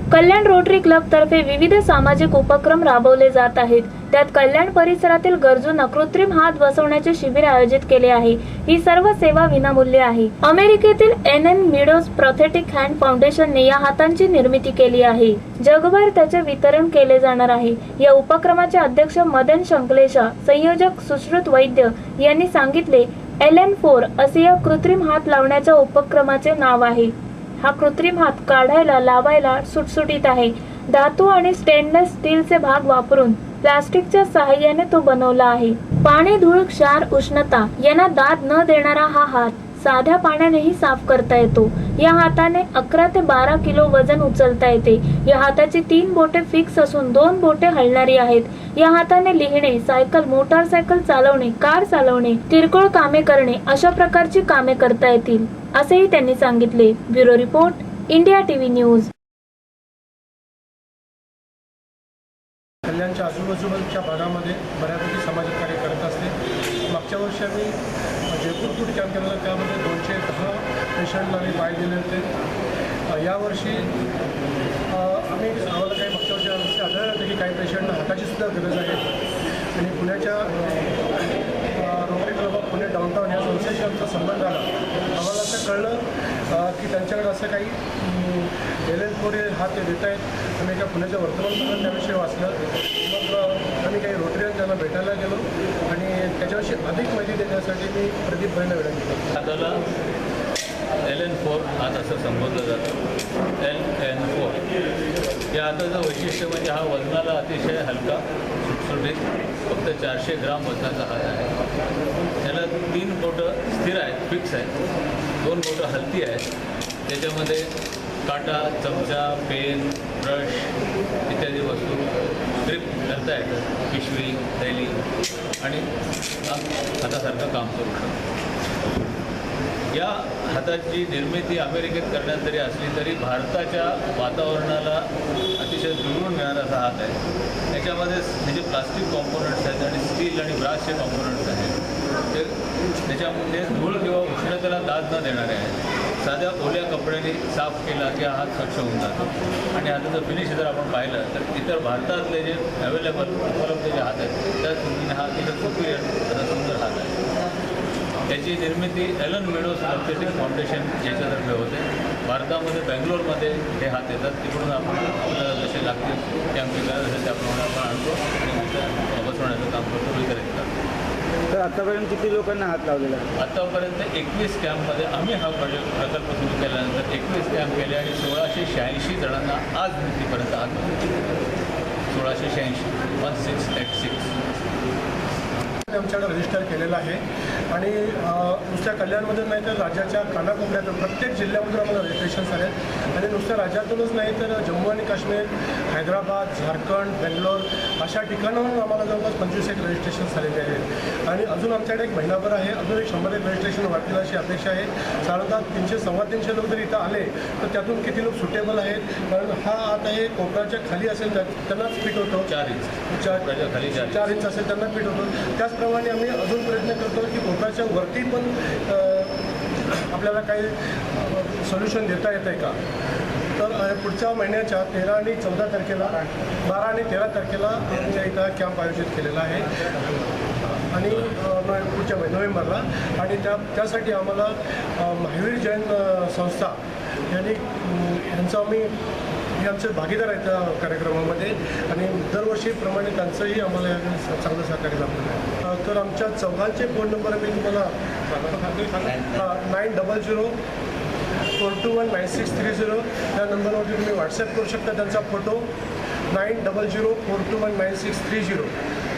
कल्याण rotary club तर्फे विविध सामाजिक उपक्रम राबवले जात आहेत. त्यात कल्याण परिसरातील गरजूंना कृत्रिम हात बसवण्याचे शिबिर आयोजित केले आहे. ही सर्व सेवा विनामूल्य आहे. अमेरिकेतील N N Meadows prosthetic hand फाउंडेशनने या हातांची निर्मिती केली आहे. जगभर त्याचे वितरण केले जाणार आहे. या उपक्रमाचे अध्यक्ष मदन शंकलेशा संयोजक सुश्रुत वैद्य यांनी सांगितले एल एन फोर असे या कृत्रिम हात लावण्याच्या उपक्रमाचे नाव आहे. हा कृत्रिम हात काढायला लावायला सुटसुटीत आहे. धातू आणि स्टेनलेस स्टीलचे भाग वापरून प्लास्टिकच्या सहाय्याने तो बनवला आहे. पाणी धूळ क्षार उष्णता यांना दाद न देणारा हा हात साध्या पाण्यानेही साफ करता येतो. या हाताने अकरा ते बारा किलो वजन उचलता येते. या हाताची तीन बोटे फिक्स असून दोन बोटे हलणारी आहेत. या हाताने लिहिणे सायकल मोटारसायकल चालवणे कार चालवणे किरकोळ कामे करणे अशा प्रकारची कामे करता येतील असेही त्यांनी सांगितले. Bureau report India TV news. कल्याणच्या आजूबाजूच्या भागामध्ये बऱ्यापैकी सामाजिक कार्य करत असते. मागच्या वर्षी आम्ही जयपूर फूड कॅम्प केला त्यामध्ये दोनशे दहा पेशंटला आम्ही बाय दिले होते. यावर्षी आम्ही आम्हाला काही मागच्या वर्षी आढळलं होतं की काही पेशंटला हाताची सुद्धा गरज आहे. आणि पुण्याच्या पुणे डाऊनटाऊन या संस्थेशी आमचा संबंध आला. आम्हाला असं कळलं की त्यांच्याकडे असं काही एल एन फोर हा ते देत आहेत आम्ही एका पुण्याच्या वर्तमानपत्रात त्याविषयी वाचलं. मग आम्ही काही रोटरीयन त्यांना भेटायला गेलो. आणि त्याच्याविषयी अधिक माहिती देण्यासाठी मी प्रदीप भाईंना विनंती करतो. हाताला एल एन फोर हा तसं संबोधलं जातं. एल एन फोर या आताचं वैशिष्ट्य म्हणजे हा वजनाला अतिशय हलका सुटसुटीत फक्त चारशे ग्राम वजनाचा हात आहे. बोटं स्थिर आहेत फिक्स आहेत. दोन बोटं हलती आहेत. त्याच्यामध्ये काटा चमचा पेन ब्रश इत्यादी वस्तू ग्रिप करता येतात. पिशवी थैली आणि हातासारखं काम करू शकतो. या हाताची निर्मिती अमेरिकेत करण्यात जरी असली तरी भारताच्या वातावरणाला अतिशय जुळून मिळणारा असा हात आहे. त्याच्यामध्ये जे प्लास्टिक कॉम्पोनंट्स आहेत आणि स्टील आणि ब्रासचे कॉम्पोनंट्स आहेत. म्हणजे ते त्याच्यामध्ये धूळ किंवा उष्णतेला दाद न देणारे आहेत. साध्या ओल्या कपड्याने साफ केला की हात स्वच्छ होऊन जातो. आणि हाताचं फिनिश जर आपण पाहिलं तर इतर भारतातले जे अवेलेबल उपलब्ध जे हात आहेत त्या तुलनेने हा इतर सुपिरियर सुंदर हात आहे. त्याची निर्मिती एलन मेडोस अर्थेटिक फाउंडेशन याच्यातर्फे होते. भारतामध्ये बँगलोरमध्ये हे हात येतात. तिकडून आपण आपल्याला जसे लागतील ते आमची गरज असेल त्याप्रमाणे आपण आणतो आणि इथं बसवण्याचं काम करतो वितरित करतो तर आतापर्यंत किती लोकांना हात लावलेला आहे? आतापर्यंत एकवीस कॅम्पमध्ये आम्ही हा प्रोजेक्ट प्रकल्प सुरू केल्यानंतर एकवीस कॅम्प केले आणि सोळाशे शहाऐंशी जणांना आज मृत्यूपर्यंत हात लावले. सोळाशे शहाऐंशी वन सिक्स एट सिक्स आमच्याकडे रजिस्टर केलेलं आहे. आणि नुसत्या कल्याणमधून नाही तर राज्याच्या कानाकोपऱ्यातून प्रत्येक जिल्ह्यामधून आम्हाला रजिस्ट्रेशन आहेत आणि नुसत्या राज्यातूनच नाही तर जम्मू आणि काश्मीर हैदराबाद झारखंड बेंगलोर अशा ठिकाणाहून आम्हाला जवळपास पंचवीस एक रजिस्ट्रेशन झालेले आहेत. आणि अजून आमच्याकडे एक महिनाभर आहे. अजून एक शंभर एक रजिस्ट्रेशन वाटतील अशी अपेक्षा आहे. साधारणतः तीनशे सव्वा तीनशे लोक जर इथं आले तर त्यातून किती लोक सुटेबल आहेत? कारण हा आता हे कोपऱ्याच्या खाली असेल त्या- त्यांनाच फिट होतो. चार इंच चार इंच. असेल त्यांना फिट होतो. त्याचप्रमाणे आम्ही अजून प्रयत्न करतो की कोपऱ्याच्या वरती पण आपल्याला काही सोल्युशन देता येतं आहे का? तर पुढच्या महिन्याच्या तेरा आणि चौदा तारखेला बारा आणि तेरा तारखेला आमच्या इथं कॅम्प आयोजित केलेला आहे. आणि पुढच्या महिन्या- नोव्हेंबरला. आणि त्या त्यासाठी आम्हाला महावीर जैन संस्था यांनी यांचं आम्ही हे आमचे भागीदार आहेत त्या कार्यक्रमामध्ये. आणि दरवर्षीप्रमाणे त्यांचंही आम्हाला या चांगलं सहकार्य लाभलेलं आहे. तर आमच्या चौघांचे फोन नंबर मी तुम्हाला nine double zero four two one nine six three zero या नंबरवरती तुम्ही व्हॉट्सअप करू शकता त्यांचा photo nine double zero four two one nine six three zero